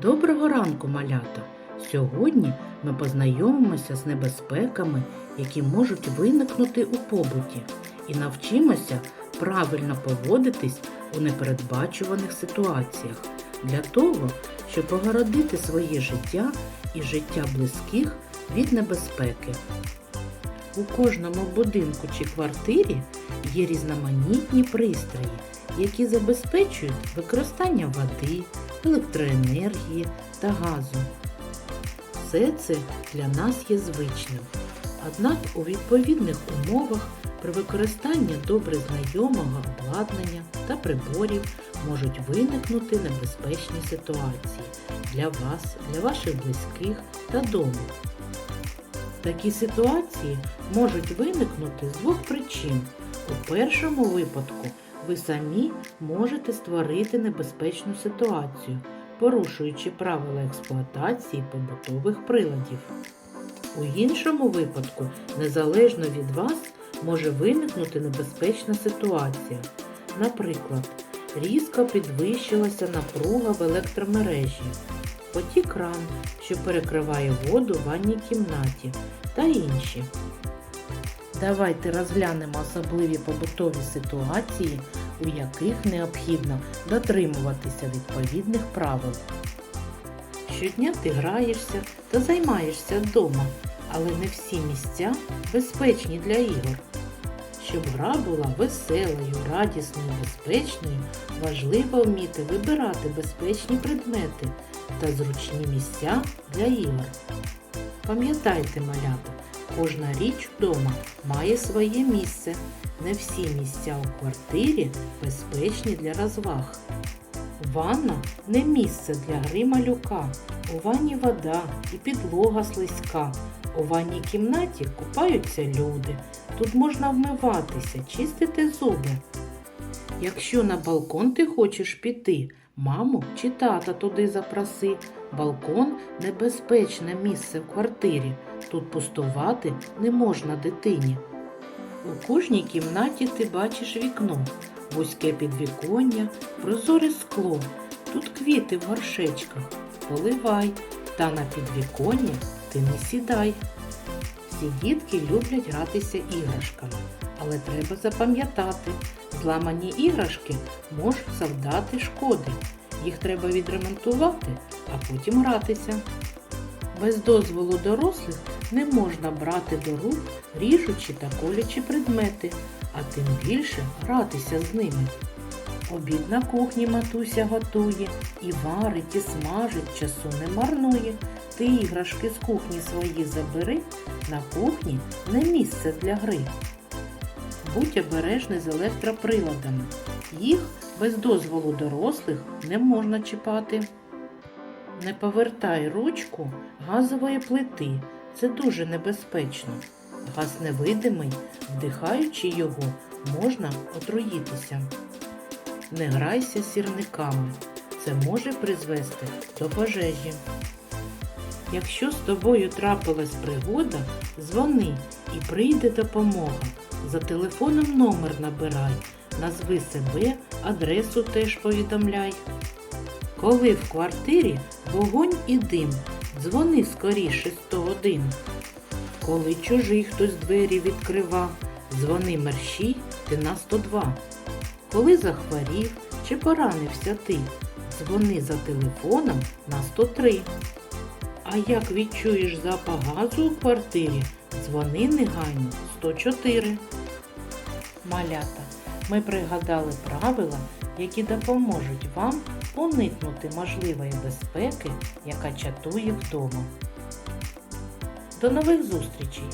Доброго ранку, малята! Сьогодні ми познайомимося з небезпеками, які можуть виникнути у побуті, і навчимося правильно поводитись у непередбачуваних ситуаціях для того, щоб огородити своє життя і життя близьких від небезпеки. У кожному будинку чи квартирі є різноманітні пристрої, які забезпечують використання води, електроенергії та газу. Все це для нас є звичним. Однак у відповідних умовах при використанні добре знайомого обладнання та приборів можуть виникнути небезпечні ситуації для вас, для ваших близьких та дому. Такі ситуації можуть виникнути з двох причин. У першому випадку ви самі можете створити небезпечну ситуацію, порушуючи правила експлуатації побутових приладів. У іншому випадку, незалежно від вас, може виникнути небезпечна ситуація. Наприклад, різко підвищилася напруга в електромережі, потік кран, що перекриває воду в ванній кімнаті та інші. Давайте розглянемо особливі побутові ситуації, у яких необхідно дотримуватися відповідних правил. Щодня ти граєшся та займаєшся вдома, але не всі місця безпечні для ігор. Щоб гра була веселою, радісною, безпечною, важливо вміти вибирати безпечні предмети та зручні місця для ігор. Пам'ятайте, малята, кожна річ вдома має своє місце. Не всі місця у квартирі безпечні для розваг. Ванна не місце для гри малюка. У ванні вода і підлога слизька. У ванній кімнаті купаються люди. Тут можна вмиватися, чистити зуби. Якщо на балкон ти хочеш піти, маму чи тата туди запроси. Балкон небезпечне місце в квартирі. Тут пустувати не можна дитині. У кожній кімнаті ти бачиш вікно, вузьке підвіконня, прозоре скло. Тут квіти в горшечках. Поливай, та на підвіконня ти не сідай. Всі дітки люблять гратися іграшками, але треба запам'ятати, зламані іграшки можуть завдати шкоди. Їх треба відремонтувати, а потім гратися. Без дозволу дорослих не можна брати до рук ріжучі та колючі предмети, а тим більше гратися з ними. Обід на кухні матуся готує, і варить, і смажить, часу не марнує. Ти іграшки з кухні свої забери, на кухні не місце для гри. Будь обережний з електроприладами. Їх без дозволу дорослих не можна чіпати. Не повертай ручку газової плити. Це дуже небезпечно. Газ невидимий, вдихаючи його, можна отруїтися. Не грайся сірниками. Це може призвести до пожежі. Якщо з тобою трапилась пригода, дзвони і прийде допомога. За телефоном номер набирай, назви себе, адресу теж повідомляй. Коли в квартирі вогонь і дим, дзвони скоріше 101. Коли чужий хтось двері відкрива, дзвони мерщій ти на 102. Коли захворів чи поранився ти, дзвони за телефоном на 103. А як відчуєш запах газу у квартирі, дзвони негайно 104. Малята, ми пригадали правила, які допоможуть вам уникнути можливої безпеки, яка чатує вдома. До нових зустрічей!